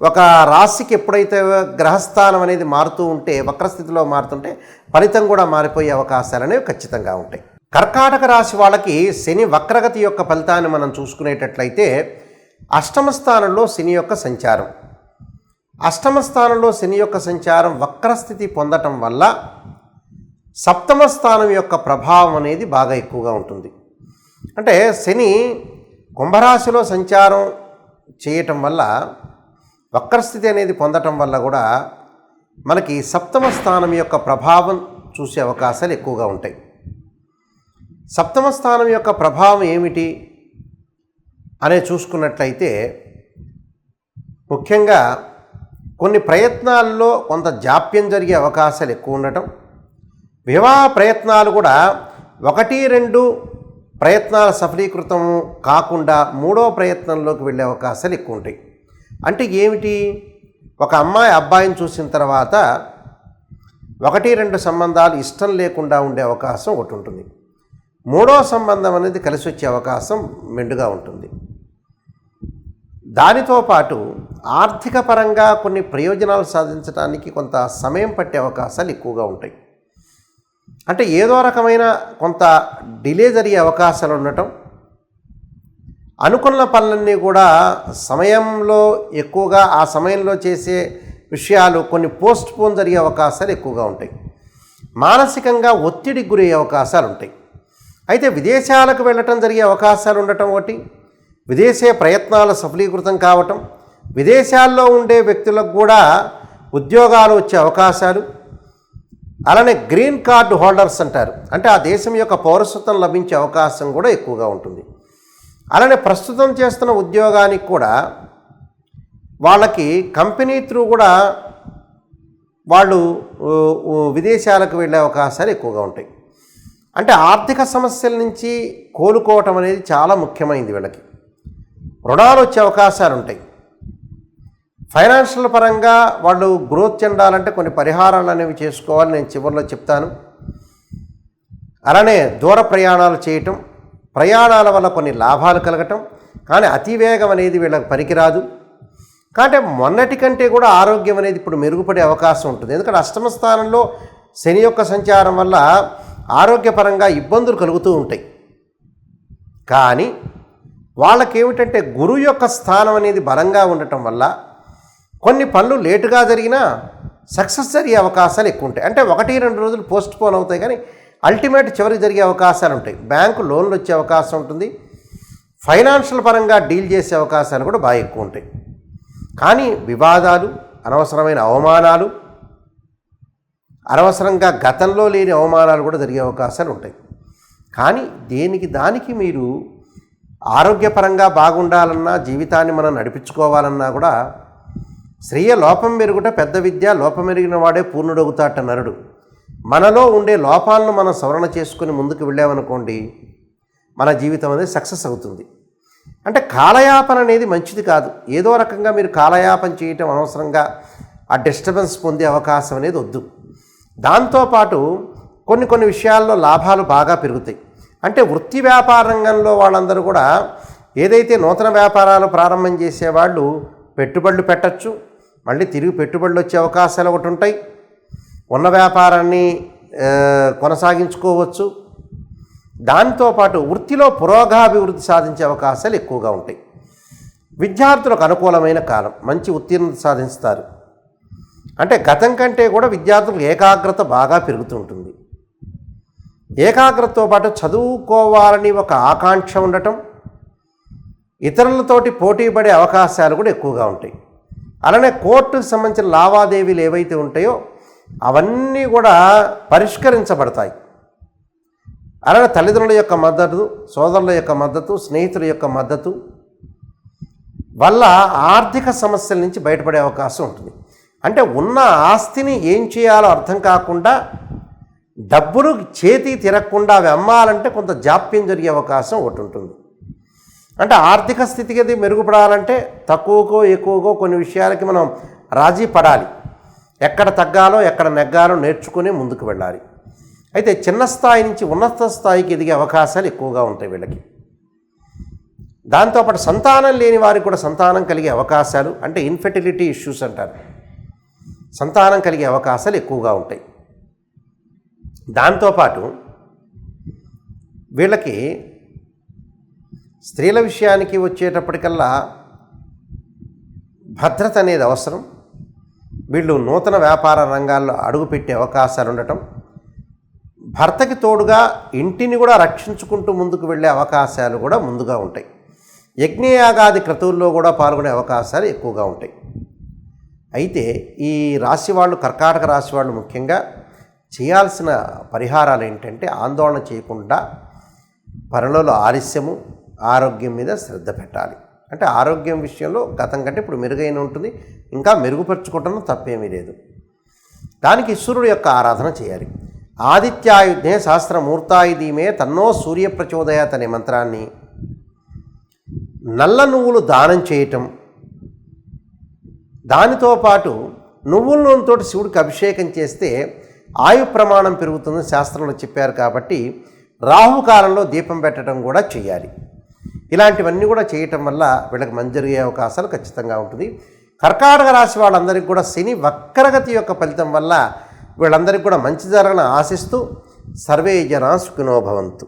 ఒక రాశికి ఎప్పుడైతే గ్రహస్థానం అనేది మారుతూ ఉంటే వక్రస్థితిలో మారుతుంటే ఫలితం కూడా మారిపోయే అవకాశాలు అనేవి ఖచ్చితంగా ఉంటాయి. కర్కాటక రాశి వాళ్ళకి శని వక్రగతి యొక్క ఫలితాన్ని మనం చూసుకునేటట్లయితే అష్టమ స్థానంలో శని యొక్క సంచారం. అష్టమ స్థానంలో శని యొక్క సంచారం వక్రస్థితి పొందటం వల్ల సప్తమ స్థానం యొక్క ప్రభావం అనేది బాగా ఎక్కువగా ఉంటుంది. అంటే శని కుంభరాశిలో సంచారం చేయటం వల్ల వక్రస్థితి అనేది పొందటం వల్ల కూడా మనకి సప్తమ స్థానం యొక్క ప్రభావం చూసే అవకాశాలు ఎక్కువగా ఉంటాయి. సప్తమ స్థానం యొక్క ప్రభావం ఏమిటి అనే చూసుకున్నట్లయితే ముఖ్యంగా కొన్ని ప్రయత్నాల్లో కొంత జాప్యం జరిగే అవకాశాలు ఎక్కువ ఉండటం వివాహ ప్రయత్నాలు కూడా ఒకటి రెండు ప్రయత్నాల సఫలీకృతం కాకుండా మూడో ప్రయత్నంలోకి వెళ్ళే అవకాశాలు ఎక్కువ ఉంటాయి. అంటే ఏమిటి? ఒక అమ్మాయి అబ్బాయిని చూసిన తర్వాత ఒకటి రెండు సంబంధాలు ఇష్టం లేకుండా ఉండే అవకాశం ఒకటి ఉంటుంది. మూడో సంబంధం అనేది కలిసి వచ్చే అవకాశం మెండుగా ఉంటుంది. దానితో పాటు ఆర్థిక పరంగా కొన్ని ప్రయోజనాలు సాధించడానికి కొంత సమయం పట్టే అవకాశాలు ఎక్కువగా ఉంటాయి. అంటే ఏదో రకమైన కొంత డిలే జరిగే అవకాశాలు ఉండటం అనుకున్న పనులన్నీ కూడా సమయంలో ఎక్కువగా ఆ సమయంలో చేసే విషయాలు కొన్ని పోస్ట్ పోన్ జరిగే అవకాశాలు ఎక్కువగా ఉంటాయి. మానసికంగా ఒత్తిడికి గురయ్యే అవకాశాలు ఉంటాయి. అయితే విదేశాలకు వెళ్ళటం జరిగే అవకాశాలు ఉండటం ఒకటి విదేశీ ప్రయత్నాలు సఫలీకృతం కావటం విదేశాల్లో ఉండే వ్యక్తులకు కూడా ఉద్యోగాలు వచ్చే అవకాశాలు. అలానే గ్రీన్ కార్డు హోల్డర్స్ అంటారు. అంటే ఆ దేశం యొక్క పౌరసత్వం లభించే అవకాశం కూడా ఎక్కువగా ఉంటుంది. అలానే ప్రస్తుతం చేస్తున్న ఉద్యోగానికి కూడా వాళ్ళకి కంపెనీ త్రూ కూడా వాళ్ళు విదేశాలకు వెళ్ళే అవకాశాలు ఎక్కువగా ఉంటాయి. అంటే ఆర్థిక సమస్యల నుంచి కోలుకోవటం అనేది చాలా ముఖ్యమైనది వీళ్ళకి. రుణాలు వచ్చే అవకాశాలు ఉంటాయి. ఫైనాన్షియల్ పరంగా వాళ్ళు గ్రోత్ చెందాలంటే కొన్ని పరిహారాలు అనేవి చేసుకోవాలి. నేను చివరిలో చెప్తాను. అలానే దూర ప్రయాణాలు చేయటం ప్రయాణాల వల్ల కొన్ని లాభాలు కలగటం కానీ అతివేగం అనేది వీళ్ళకి పనికిరాదు. కాబట్టి మొన్నటి కంటే కూడా ఆరోగ్యం అనేది ఇప్పుడు మెరుగుపడే అవకాశం ఉంటుంది. ఎందుకంటే అష్టమ స్థానంలో శని యొక్క సంచారం వల్ల ఆరోగ్యపరంగా ఇబ్బందులు కలుగుతూ ఉంటాయి. కానీ వాళ్ళకి ఏమిటంటే గురువు యొక్క స్థానం అనేది బలంగా ఉండటం వల్ల కొన్ని పనులు లేటుగా జరిగినా సక్సెస్ జరిగే అవకాశాలు ఎక్కువ ఉంటాయి. అంటే ఒకటి రెండు రోజులు పోస్ట్ పోన్ అవుతాయి. కానీ అల్టిమేట్ చివరికి జరిగే అవకాశాలు ఉంటాయి. బ్యాంకు లోన్లు వచ్చే అవకాశం ఉంటుంది. ఫైనాన్షియల్ పరంగా డీల్ చేసే అవకాశాలు కూడా బాగా ఎక్కువ ఉంటాయి. కానీ వివాదాలు అనవసరమైన అవమానాలు అనవసరంగా గతంలో లేని అవమానాలు కూడా జరిగే అవకాశాలు ఉంటాయి. కానీ దేనికి దానికి మీరు ఆరోగ్యపరంగా బాగుండాలన్నా జీవితాన్ని మనం నడిపించుకోవాలన్నా కూడా శ్రేయ లోపం మెరుగుట పెద్ద విద్య లోపం మెరిగిన వాడే పూర్ణుడవుతాట నరుడు. మనలో ఉండే లోపాలను మనం సవరణ చేసుకుని ముందుకు వెళ్ళామనుకోండి మన జీవితం అనేది సక్సెస్ అవుతుంది. అంటే కాలయాపన అనేది మంచిది కాదు. ఏదో రకంగా మీరు కాలయాపన చేయటం అనవసరంగా ఆ డిస్టర్బెన్స్ పొందే అవకాశం అనేది వద్దు. దాంతోపాటు కొన్ని కొన్ని విషయాల్లో లాభాలు బాగా పెరుగుతాయి. అంటే వృత్తి వ్యాపార రంగంలో వాళ్ళందరూ కూడా ఏదైతే నూతన వ్యాపారాలు ప్రారంభం చేసేవాళ్ళు పెట్టుబడులు పెట్టచ్చు మళ్ళీ తిరిగి పెట్టుబడులు వచ్చే అవకాశాలు ఒకటి ఉంటాయి. ఉన్న వ్యాపారాన్ని కొనసాగించుకోవచ్చు. దాంతోపాటు వృత్తిలో పురోగాభివృద్ధి సాధించే అవకాశాలు ఎక్కువగా ఉంటాయి. విద్యార్థులకు అనుకూలమైన కాలం మంచి ఉత్తీర్ణత సాధిస్తారు. అంటే గతం కంటే కూడా విద్యార్థులకు ఏకాగ్రత బాగా పెరుగుతూ ఉంటుంది. ఏకాగ్రతతో పాటు చదువుకోవాలని ఒక ఆకాంక్ష ఉండటం ఇతరులతోటి పోటీ పడే అవకాశాలు కూడా ఎక్కువగా ఉంటాయి. అలానే కోర్టుకు సంబంధించిన లావాదేవీలు ఏవైతే ఉంటాయో అవన్నీ కూడా పరిష్కరించబడతాయి. అలాగే తల్లిదండ్రుల యొక్క మద్దతు సోదరుల యొక్క మద్దతు స్నేహితుల యొక్క మద్దతు వల్ల ఆర్థిక సమస్యల నుంచి బయటపడే అవకాశం ఉంటుంది. అంటే ఉన్న ఆస్తిని ఏం చేయాలో అర్థం కాకుండా డబ్బులు చేతి తిరగకుండా అవి అమ్మాలంటే కొంత జాప్యం జరిగే అవకాశం ఒకటి ఉంటుంది. అంటే ఆర్థిక స్థితిగతి మెరుగుపడాలంటే తక్కువకో ఎక్కువకో కొన్ని విషయాలకి మనం రాజీ పడాలి. ఎక్కడ తగ్గాలో ఎక్కడ నెగ్గాలో నేర్చుకుని ముందుకు వెళ్ళాలి. అయితే చిన్న స్థాయి నుంచి ఉన్నత స్థాయికి ఎదిగే అవకాశాలు ఎక్కువగా ఉంటాయి వీళ్ళకి. దాంతోపాటు సంతానం లేని వారికి కూడా సంతానం కలిగే అవకాశాలు అంటే ఇన్ఫెర్టిలిటీ ఇష్యూస్ అంటారు. సంతానం కలిగే అవకాశాలు ఎక్కువగా ఉంటాయి. దాంతోపాటు వీళ్ళకి స్త్రీల విషయానికి వచ్చేటప్పటికల్లా భద్రత అనేది అవసరం. వీళ్ళు నూతన వ్యాపార రంగాల్లో అడుగుపెట్టే అవకాశాలు ఉండటం భర్తకి తోడుగా ఇంటిని కూడా రక్షించుకుంటూ ముందుకు వెళ్ళే అవకాశాలు కూడా ముందుగా ఉంటాయి. యజ్ఞయాగాది క్రతువుల్లో కూడా పాల్గొనే అవకాశాలు ఎక్కువగా ఉంటాయి. అయితే ఈ రాశి వాళ్ళు కర్కాటక రాశి వాళ్ళు ముఖ్యంగా చేయాల్సిన పరిహారాలు ఏంటంటే ఆందోళన చేయకుండా పనులలో ఆలస్యము ఆరోగ్యం మీద శ్రద్ధ పెట్టాలి. అంటే ఆరోగ్యం విషయంలో గతం కంటే ఇప్పుడు మెరుగైన ఉంటుంది. ఇంకా మెరుగుపరుచుకోవటం తప్పేమీ లేదు. దానికి సూర్యుడు యొక్క ఆరాధన చేయాలి. ఆదిత్యాయుధ్నే శాస్త్రమూర్తాయుధీమే తన్నో సూర్య ప్రచోదయాత్ అనే మంత్రాన్ని నల్ల నువ్వులు దానం చేయటం. దానితో పాటు నువ్వుల నూనెతోటి శివుడికి అభిషేకం చేస్తే ఆయు ప్రమాణం పెరుగుతుందని శాస్త్రంలో చెప్పారు కాబట్టి రాహుకాలంలో దీపం పెట్టడం కూడా చేయాలి. ఇలాంటివన్నీ కూడా చేయటం వల్ల వీళ్ళకి మంచి జరిగే అవకాశాలు ఖచ్చితంగా ఉంటుంది. కర్కాటక రాశి వాళ్ళందరికీ కూడా శని వక్రగతి యొక్క ఫలితం వల్ల వీళ్ళందరికీ కూడా మంచి జరగని ఆశిస్తూ సర్వే జనా సుఖినోభవంతు